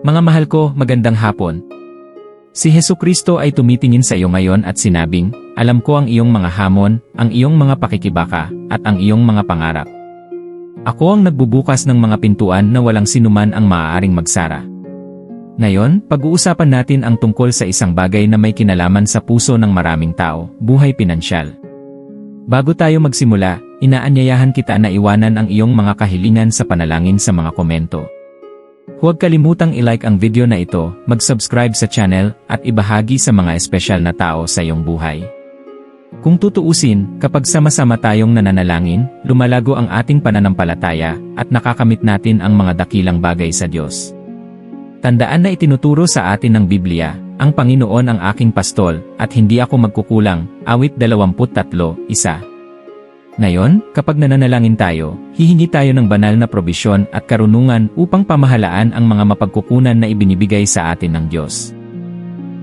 Mga mahal ko, magandang hapon. Si Heso Kristo ay tumitingin sa iyo ngayon at sinabing, Alam ko ang iyong mga hamon, ang iyong mga pakikibaka, at ang iyong mga pangarap. Ako ang nagbubukas ng mga pintuan na walang sinuman ang maaaring magsara. Ngayon, pag-uusapan natin ang tungkol sa isang bagay na may kinalaman sa puso ng maraming tao, buhay pinansyal. Bago tayo magsimula, inaanyayahan kita na iwanan ang iyong mga kahilingan sa panalangin sa mga komento. Huwag kalimutang i-like ang video na ito, mag-subscribe sa channel, at ibahagi sa mga espesyal na tao sa iyong buhay. Kung tutuusin, kapag sama-sama tayong nananalangin, lumalago ang ating pananampalataya, at nakakamit natin ang mga dakilang bagay sa Diyos. Tandaan na itinuturo sa atin ng Biblia, ang Panginoon ang aking pastol, at hindi ako magkukulang, awit 23, isa. Ngayon, kapag nananalangin tayo, hihingi tayo ng banal na probisyon at karunungan upang pamahalaan ang mga mapagkukunan na ibinibigay sa atin ng Diyos.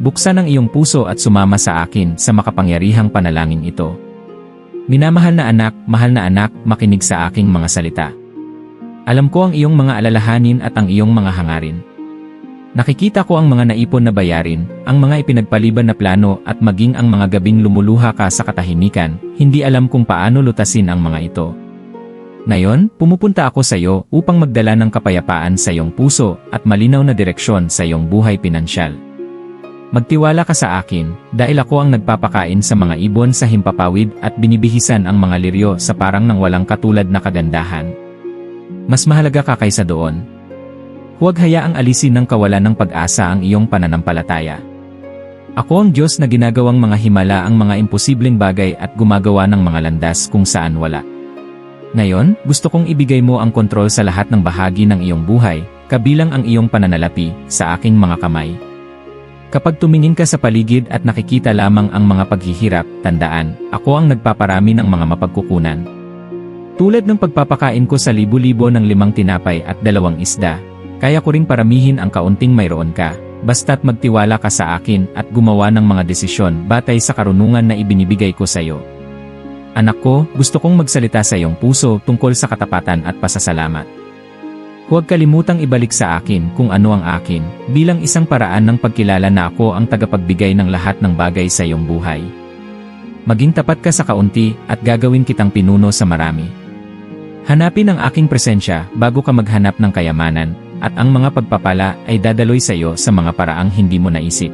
Buksan ang iyong puso at sumama sa akin sa makapangyarihang panalangin ito. Minamahal na anak, mahal na anak, makinig sa aking mga salita. Alam ko ang iyong mga alalahanin at ang iyong mga hangarin. Nakikita ko ang mga naipon na bayarin, ang mga ipinagpaliban na plano at maging ang mga gabing lumuluha ka sa katahimikan, hindi alam kung paano lutasin ang mga ito. Ngayon, pumupunta ako sa iyo upang magdala ng kapayapaan sa iyong puso at malinaw na direksyon sa iyong buhay pinansyal. Magtiwala ka sa akin, dahil ako ang nagpapakain sa mga ibon sa himpapawid at binibihisan ang mga liryo sa parang nang walang katulad na kagandahan. Mas mahalaga ka kaysa doon, Huwag hayaang alisin ng kawalan ng pag-asa ang iyong pananampalataya. Ako ang Diyos na ginagawang mga himala ang mga imposibleng bagay at gumagawa ng mga landas kung saan wala. Ngayon, gusto kong ibigay mo ang kontrol sa lahat ng bahagi ng iyong buhay, kabilang ang iyong pananalapi, sa aking mga kamay. Kapag tumingin ka sa paligid at nakikita lamang ang mga paghihirap, tandaan, ako ang nagpaparami ng mga mapagkukunan. Tulad ng pagpapakain ko sa libu-libo ng limang tinapay at dalawang isda, kaya ko ring paramihin ang kaunting mayroon ka, basta't magtiwala ka sa akin at gumawa ng mga desisyon batay sa karunungan na ibinibigay ko sa iyo. Anak ko, gusto kong magsalita sa iyong puso tungkol sa katapatan at pasasalamat. Huwag kalimutang ibalik sa akin kung ano ang akin, bilang isang paraan ng pagkilala na ako ang tagapagbigay ng lahat ng bagay sa iyong buhay. Maging tapat ka sa kaunti at gagawin kitang pinuno sa marami. Hanapin ang aking presensya bago ka maghanap ng kayamanan, at ang mga pagpapala ay dadaloy sa iyo sa mga paraang hindi mo naisip.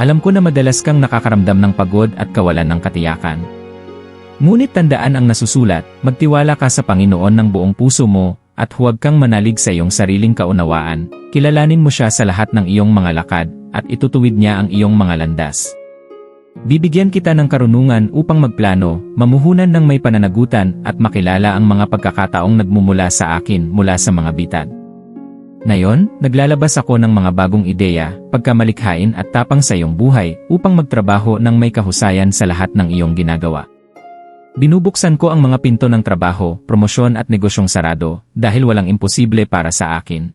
Alam ko na madalas kang nakakaramdam ng pagod at kawalan ng katiyakan. Ngunit tandaan ang nasusulat, magtiwala ka sa Panginoon ng buong puso mo, at huwag kang manalig sa iyong sariling kaunawaan, kilalanin mo siya sa lahat ng iyong mga lakad, at itutuwid niya ang iyong mga landas. Bibigyan kita ng karunungan upang magplano, mamuhunan ng may pananagutan at makilala ang mga pagkakataong nagmumula sa akin mula sa mga bitad. Ngayon, naglalabas ako ng mga bagong ideya, pagkamalikhain at tapang sa iyong buhay upang magtrabaho ng may kahusayan sa lahat ng iyong ginagawa. Binubuksan ko ang mga pinto ng trabaho, promosyon at negosyong sarado dahil walang imposible para sa akin.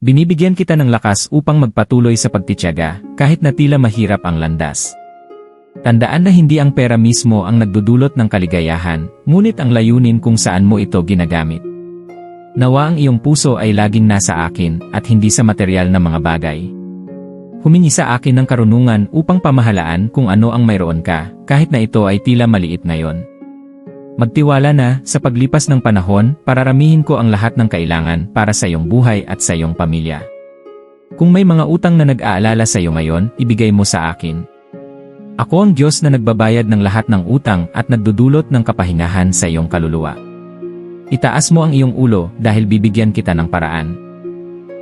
Binibigyan kita ng lakas upang magpatuloy sa pagtityaga kahit na tila mahirap ang landas. Tandaan na hindi ang pera mismo ang nagdudulot ng kaligayahan, ngunit ang layunin kung saan mo ito ginagamit. Nawa ang iyong puso ay laging nasa akin at hindi sa material na mga bagay. Humingi sa akin ng karunungan upang pamahalaan kung ano ang mayroon ka, kahit na ito ay tila maliit ngayon. Magtiwala na, sa paglipas ng panahon, pararamihin ko ang lahat ng kailangan para sa iyong buhay at sa iyong pamilya. Kung may mga utang na nag-aalala sa iyo ngayon, ibigay mo sa akin. Ako ang Diyos na nagbabayad ng lahat ng utang at nagdudulot ng kapahingahan sa iyong kaluluwa. Itaas mo ang iyong ulo dahil bibigyan kita ng paraan.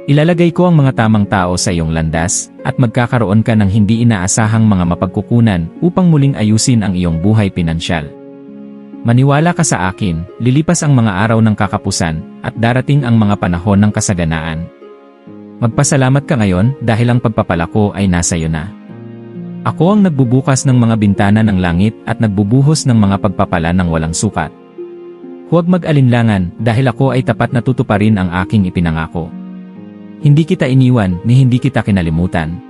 Ilalagay ko ang mga tamang tao sa iyong landas, at magkakaroon ka ng hindi inaasahang mga mapagkukunan upang muling ayusin ang iyong buhay pinansyal. Maniwala ka sa akin, lilipas ang mga araw ng kakapusan, at darating ang mga panahon ng kasaganaan. Magpasalamat ka ngayon dahil ang pagpapala ko ay nasa iyo na. Ako ang nagbubukas ng mga bintana ng langit at nagbubuhos ng mga pagpapala ng walang sukat. Huwag mag-alinlangan dahil ako ay tapat na tutuparin ang aking ipinangako. Hindi kita iniwan ni hindi kita kinalimutan.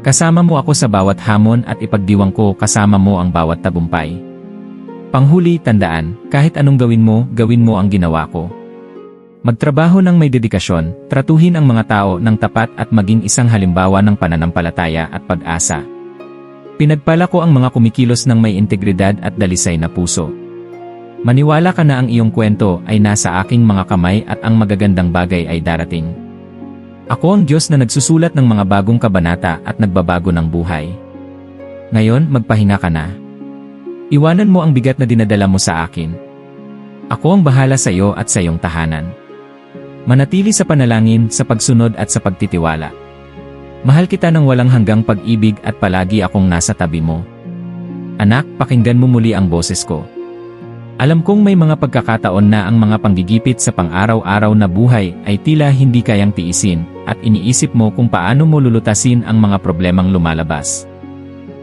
Kasama mo ako sa bawat hamon at ipagdiwang ko kasama mo ang bawat tagumpay. Panghuli tandaan, kahit anong gawin mo, gawin mo ang ginawa ko. Magtrabaho ng may dedikasyon, tratuhin ang mga tao ng tapat at maging isang halimbawa ng pananampalataya at pag-asa. Pinagpala ko ang mga kumikilos ng may integridad at dalisay na puso. Maniwala ka na ang iyong kwento ay nasa aking mga kamay at ang magagandang bagay ay darating. Ako ang Diyos na nagsusulat ng mga bagong kabanata at nagbabago ng buhay. Ngayon, magpahinga ka na. Iwanan mo ang bigat na dinadala mo sa akin. Ako ang bahala sa iyo at sa iyong tahanan. Manatili sa panalangin, sa pagsunod at sa pagtitiwala. Mahal kita ng walang hanggang pag-ibig at palagi akong nasa tabi mo. Anak, pakinggan mo muli ang boses ko. Alam kong may mga pagkakataon na ang mga panggigipit sa pang-araw-araw na buhay ay tila hindi kayang tiisin at iniisip mo kung paano mo lulutasin ang mga problemang lumalabas.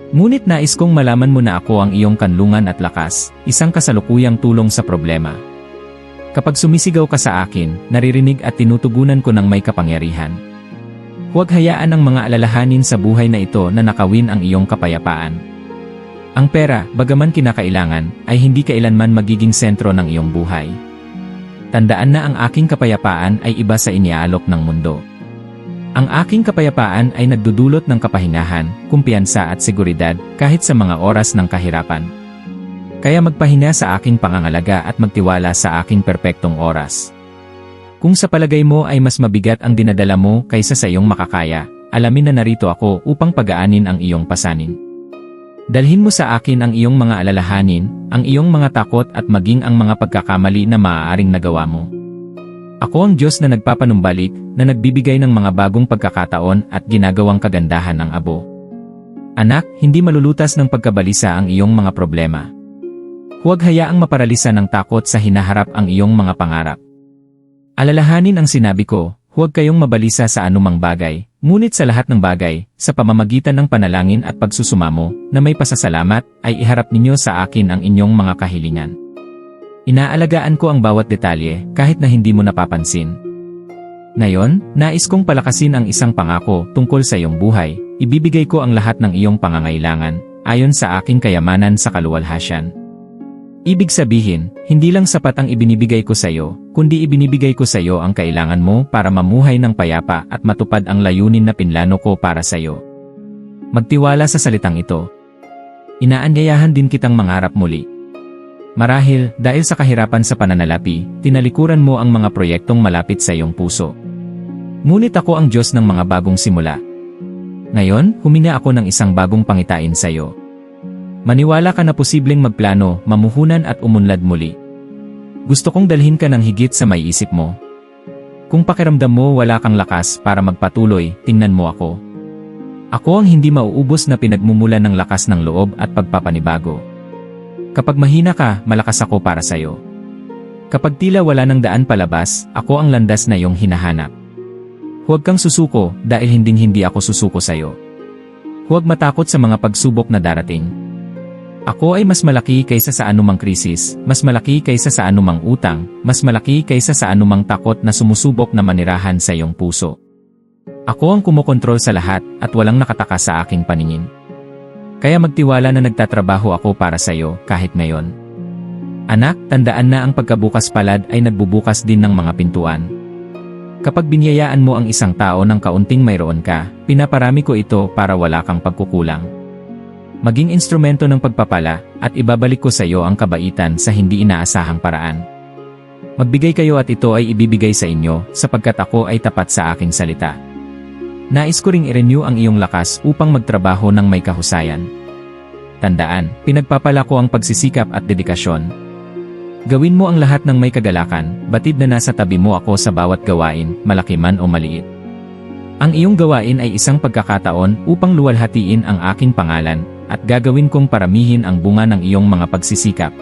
Ngunit nais kong malaman mo na ako ang iyong kanlungan at lakas, isang kasalukuyang tulong sa problema. Kapag sumisigaw ka sa akin, naririnig at tinutugunan ko ng may kapangyarihan. Huwag hayaan ang mga alalahanin sa buhay na ito na nakawin ang iyong kapayapaan. Ang pera, bagaman kinakailangan, ay hindi kailanman magiging sentro ng iyong buhay. Tandaan na ang aking kapayapaan ay iba sa iniaalok ng mundo. Ang aking kapayapaan ay nagdudulot ng kapahingahan, kumpiyansa at seguridad kahit sa mga oras ng kahirapan. Kaya magpahinga sa aking pangangalaga at magtiwala sa aking perpektong oras. Kung sa palagay mo ay mas mabigat ang dinadala mo kaysa sa iyong makakaya, alamin na narito ako upang pagaanin ang iyong pasanin. Dalhin mo sa akin ang iyong mga alalahanin, ang iyong mga takot at maging ang mga pagkakamali na maaaring nagawa mo. Ako ang Diyos na nagpapanumbalik, na nagbibigay ng mga bagong pagkakataon at ginagawang kagandahan ng abo. Anak, hindi malulutas ng pagkabalisa ang iyong mga problema. Huwag hayaang maparalisa ng takot sa hinaharap ang iyong mga pangarap. Alalahanin ang sinabi ko, huwag kayong mabalisa sa anumang bagay, ngunit sa lahat ng bagay, sa pamamagitan ng panalangin at pagsusumamo, na may pasasalamat, ay iharap ninyo sa akin ang inyong mga kahilingan. Inaalagaan ko ang bawat detalye, kahit na hindi mo napapansin. Ngayon, nais kong palakasin ang isang pangako tungkol sa iyong buhay, ibibigay ko ang lahat ng iyong pangangailangan, ayon sa aking kayamanan sa kaluwalhasyan. Ibig sabihin, hindi lang sapat ang ibinibigay ko sa iyo, kundi ibinibigay ko sa iyo ang kailangan mo para mamuhay ng payapa at matupad ang layunin na pinlano ko para sa iyo. Magtiwala sa salitang ito. Inaanyayahan din kitang mangarap muli. Marahil, dahil sa kahirapan sa pananalapi, tinalikuran mo ang mga proyektong malapit sa iyong puso. Ngunit ako ang Diyos ng mga bagong simula. Ngayon, huminga ako ng isang bagong pangitain sa iyo. Maniwala ka na posibleng magplano, mamuhunan at umunlad muli. Gusto kong dalhin ka ng higit sa may isip mo. Kung pakiramdam mo wala kang lakas para magpatuloy, tingnan mo ako. Ako ang hindi mauubos na pinagmumulan ng lakas ng loob at pagpapanibago. Kapag mahina ka, malakas ako para sa'yo. Kapag tila wala ng daan palabas, ako ang landas na iyong hinahanap. Huwag kang susuko dahil hinding-hindi ako susuko sa'yo. Huwag matakot sa mga pagsubok na darating. Ako ay mas malaki kaysa sa anumang krisis, mas malaki kaysa sa anumang utang, mas malaki kaysa sa anumang takot na sumusubok na manirahan sa iyong puso. Ako ang kumokontrol sa lahat at walang nakataka sa aking paningin. Kaya magtiwala na nagtatrabaho ako para sa iyo kahit ngayon. Anak, tandaan na ang pagkabukas palad ay nagbubukas din ng mga pintuan. Kapag binyayaan mo ang isang tao ng kaunting mayroon ka, pinaparami ko ito para wala kang pagkukulang. Maging instrumento ng pagpapala, at ibabalik ko sa iyo ang kabaitan sa hindi inaasahang paraan. Magbigay kayo at ito ay ibibigay sa inyo, sapagkat ako ay tapat sa aking salita. Nais ko ring i-renew ang iyong lakas upang magtrabaho ng may kahusayan. Tandaan, pinagpapala ko ang pagsisikap at dedikasyon. Gawin mo ang lahat ng may kagalakan, batid na nasa tabi mo ako sa bawat gawain, malaki man o maliit. Ang iyong gawain ay isang pagkakataon upang luwalhatiin ang aking pangalan, at gagawin kong paramihin ang bunga ng iyong mga pagsisikap.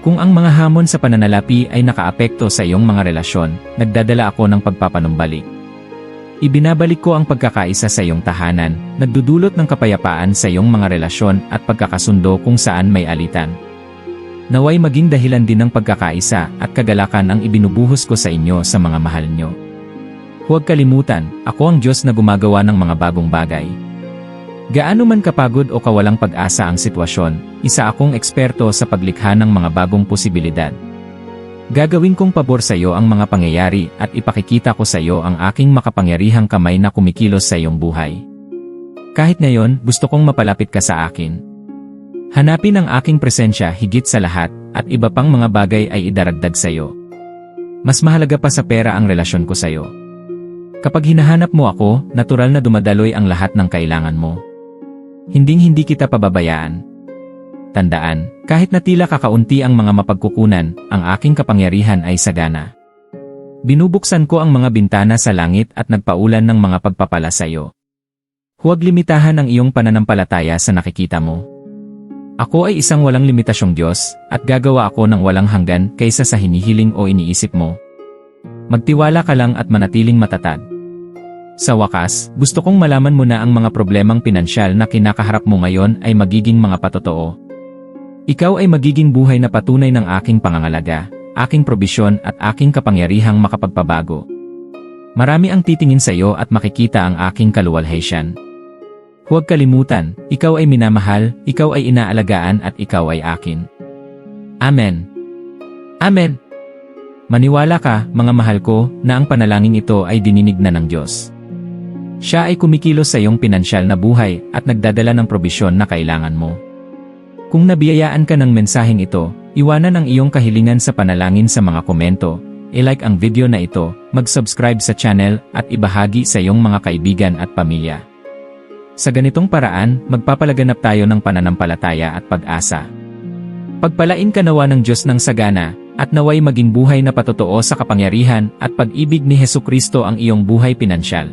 Kung ang mga hamon sa pananalapi ay nakaapekto sa iyong mga relasyon, nagdadala ako ng pagpapanumbalik. Ibinabalik ko ang pagkakaisa sa iyong tahanan, nagdudulot ng kapayapaan sa iyong mga relasyon at pagkakasundo kung saan may alitan. Naway maging dahilan din ng pagkakaisa at kagalakan ang ibinubuhos ko sa inyo sa mga mahal nyo. Huwag kalimutan, ako ang Diyos na gumagawa ng mga bagong bagay. Gaano man kapagod o kawalang pag-asa ang sitwasyon, isa akong eksperto sa paglikha ng mga bagong posibilidad. Gagawin kong pabor sa iyo ang mga pangyayari at ipakikita ko sa iyo ang aking makapangyarihang kamay na kumikilos sa iyong buhay. Kahit ngayon, gusto kong mapalapit ka sa akin. Hanapin ang aking presensya higit sa lahat at iba pang mga bagay ay idaragdag sa iyo. Mas mahalaga pa sa pera ang relasyon ko sa iyo. Kapag hinahanap mo ako, natural na dumadaloy ang lahat ng kailangan mo. Hinding-hindi kita pababayaan. Tandaan, kahit na tila kakaunti ang mga mapagkukunan, ang aking kapangyarihan ay sagana. Binubuksan ko ang mga bintana sa langit at nagpaulan ng mga pagpapala sa iyo. Huwag limitahan ang iyong pananampalataya sa nakikita mo. Ako ay isang walang limitasyong Diyos, at gagawa ako ng walang hanggan kaysa sa hinihiling o iniisip mo. Magtiwala ka lang at manatiling matatag. Sa wakas, gusto kong malaman mo na ang mga problemang pinansyal na kinakaharap mo ngayon ay magiging mga patotoo. Ikaw ay magiging buhay na patunay ng aking pangangalaga, aking probisyon at aking kapangyarihang makapagpabago. Marami ang titingin sa iyo at makikita ang aking kaluwalhatian. Huwag kalimutan, ikaw ay minamahal, ikaw ay inaalagaan at ikaw ay akin. Amen. Amen. Maniwala ka, mga mahal ko, na ang panalangin ito ay dininig na ng Diyos. Siya ay kumikilos sa iyong pinansyal na buhay at nagdadala ng probisyon na kailangan mo. Kung nabiyayaan ka ng mensaheng ito, iwanan ang iyong kahilingan sa panalangin sa mga komento, i-like ang video na ito, mag-subscribe sa channel at ibahagi sa iyong mga kaibigan at pamilya. Sa ganitong paraan, magpapalaganap tayo ng pananampalataya at pag-asa. Pagpalain ka nawa ng Diyos ng sagana, at naway maging buhay na patotoo sa kapangyarihan at pag-ibig ni Heso Kristo ang iyong buhay pinansyal.